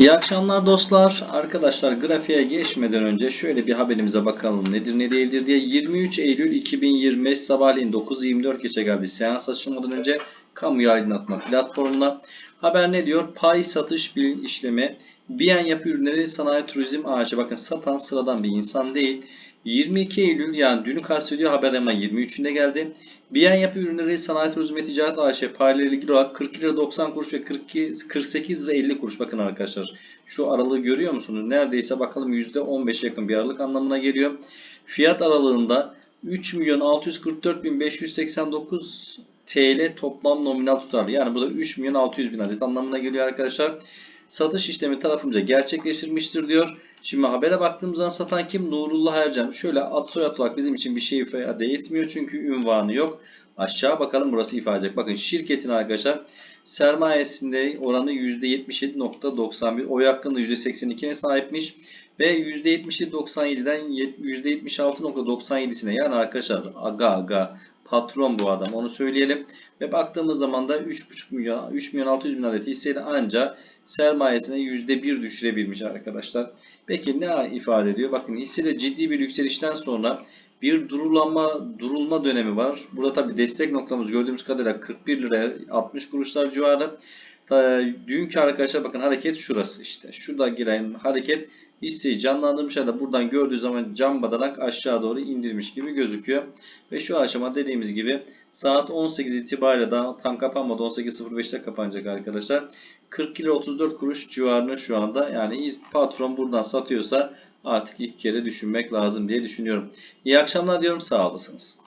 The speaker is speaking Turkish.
İyi akşamlar dostlar. Arkadaşlar grafiğe geçmeden önce şöyle bir haberimize bakalım nedir ne değildir diye. 23 Eylül 2025 sabahleyin 9.24 geçe geldi. Seans açılmadan önce kamuya aydınlatma platformuna. Haber ne diyor? Pay satış bilin işlemi. Biyen yapı ürünleri sanayi turizm ağacı. Bakın satan sıradan bir insan değil. 22 Eylül yani dünü kastediyor haber hemen 23'ünde geldi. Biyen yapı ürünleri sanayi turizm ve ticaret AŞ paylarıyla ilgili olarak 42 lira 90 kuruş ve 42, 48 lira 50 kuruş. Bakın arkadaşlar şu aralığı görüyor musunuz? Neredeyse bakalım %15'e yakın bir aralık anlamına geliyor. Fiyat aralığında 3 milyon 644 bin 589 TL toplam nominal tutar. Yani bu da 3 milyon 600 bin adet anlamına geliyor arkadaşlar. Satış işlemi tarafımıza gerçekleştirmiştir diyor. Şimdi habere baktığımız zaman satan kim? Nurullah Ercan. Şöyle ad soyad olarak bizim için bir şey ifade etmiyor çünkü ünvanı yok. Aşağı bakalım burası ifade edecek. Bakın şirketin arkadaşlar sermayesinde oranı %77.91. Oy hakkında %82'ne sahipmiş. Ve %77.97'den %76.97'sine yani arkadaşlar aga aga patron bu adam onu söyleyelim. Ve baktığımız zaman da 3,5 milyon 3 milyon 600 bin adet hisseyle ancak sermayesine %1 düşürebilmiş arkadaşlar. Peki ne ifade ediyor? Bakın hissede ciddi bir yükselişten sonra bir durulama durulma dönemi var. Burada tabi destek noktamız gördüğümüz kadarıyla 41 liraya 60 kuruşlar civarı. Dünkü arkadaşlar bakın hareket şurası işte. Şurada giren hareket hisseyi canlandırmış da buradan gördüğü zaman cam badanak aşağı doğru indirmiş gibi gözüküyor. Ve şu aşama dediğimiz gibi saat 18 itibariyle daha tam kapanmadı. 18.05'te kapanacak arkadaşlar. 40 lira 34 kuruş civarında şu anda. Yani patron buradan satıyorsa artık ilk kere düşünmek lazım diye düşünüyorum. İyi akşamlar diyorum. Sağ olasınız.